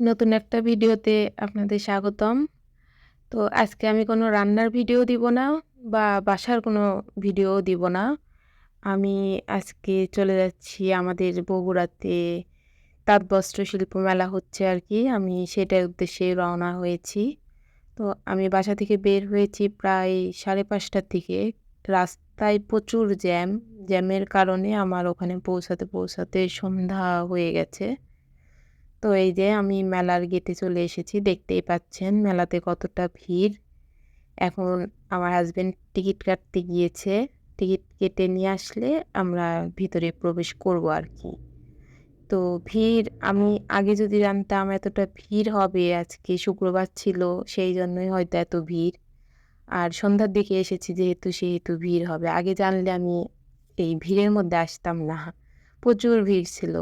নতুন একটা ভিডিওতে আপনাদের স্বাগতম। তো আজকে আমি কোনো রান্নার ভিডিও দিব না বা বাসার কোনো ভিডিও দিব না। আমি আজকে চলে যাচ্ছি আমাদের বগুড়াতে তাঁত বস্ত্র শিল্প মেলা হচ্ছে আর কি। আমি সেটার উদ্দেশ্যে রওনা হয়েছি। তো আমি বাসা থেকে বের হয়েছি প্রায় 5:30টার দিকে। রাস্তায় প্রচুর জ্যাম। জ্যামের কারণে আমার ওখানে পৌঁছাতে, পৌঁছাতে সন্ধ্যা হয়ে গেছে। তো এই যে আমি মেলার গেটে চলে এসেছি। দেখতেই পাচ্ছেন মেলাতে কতটা ভিড়। এখন আমার হাজব্যান্ড টিকিট কাটতে গিয়েছে। টিকিট কেটে নিয়ে আসলে আমরা ভিতরে প্রবেশ করব আর কি। তো ভিড়, আমি আগে যদি জানতাম এতটা ভিড় হবে, আজকে শুক্রবার ছিল, সেই জন্যই হয়তো এত ভিড়। আর সন্ধ্যার দিকে এসেছি যেহেতু, সেহেতু ভিড় হবে। আগে জানলে আমি এই ভিড়ের মধ্যে আসতাম না। প্রচুর ভিড় ছিল।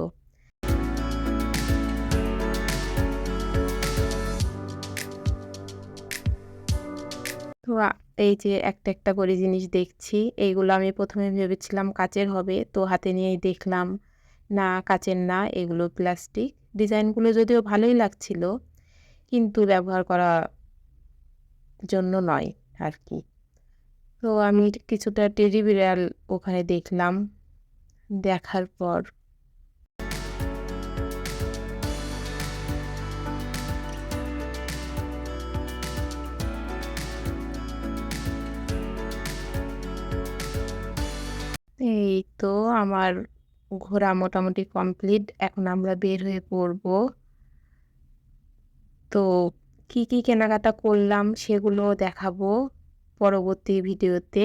তো এই যে একটা, একটা করে জিনিস দেখছি। এইগুলো আমি প্রথমে ভেবেছিলাম কাচের হবে। তো হাতে নিয়েই দেখলাম না কাচের না এগুলো প্লাস্টিক। ডিজাইনগুলো যদিও ভালোই লাগছিল। কিন্তু ব্যবহার করা জন্য নয় আর কি। তো আমি কিছুটা টেডি বিড়াল ওখানে দেখলাম। দেখার পর এই তো আমার ঘোরা মোটামুটি কমপ্লিট। এখন আমরা বের হয়ে পড়ব। তো কি, কি কেনাকাটা করলাম সেগুলো দেখাবো পরবর্তী ভিডিওতে।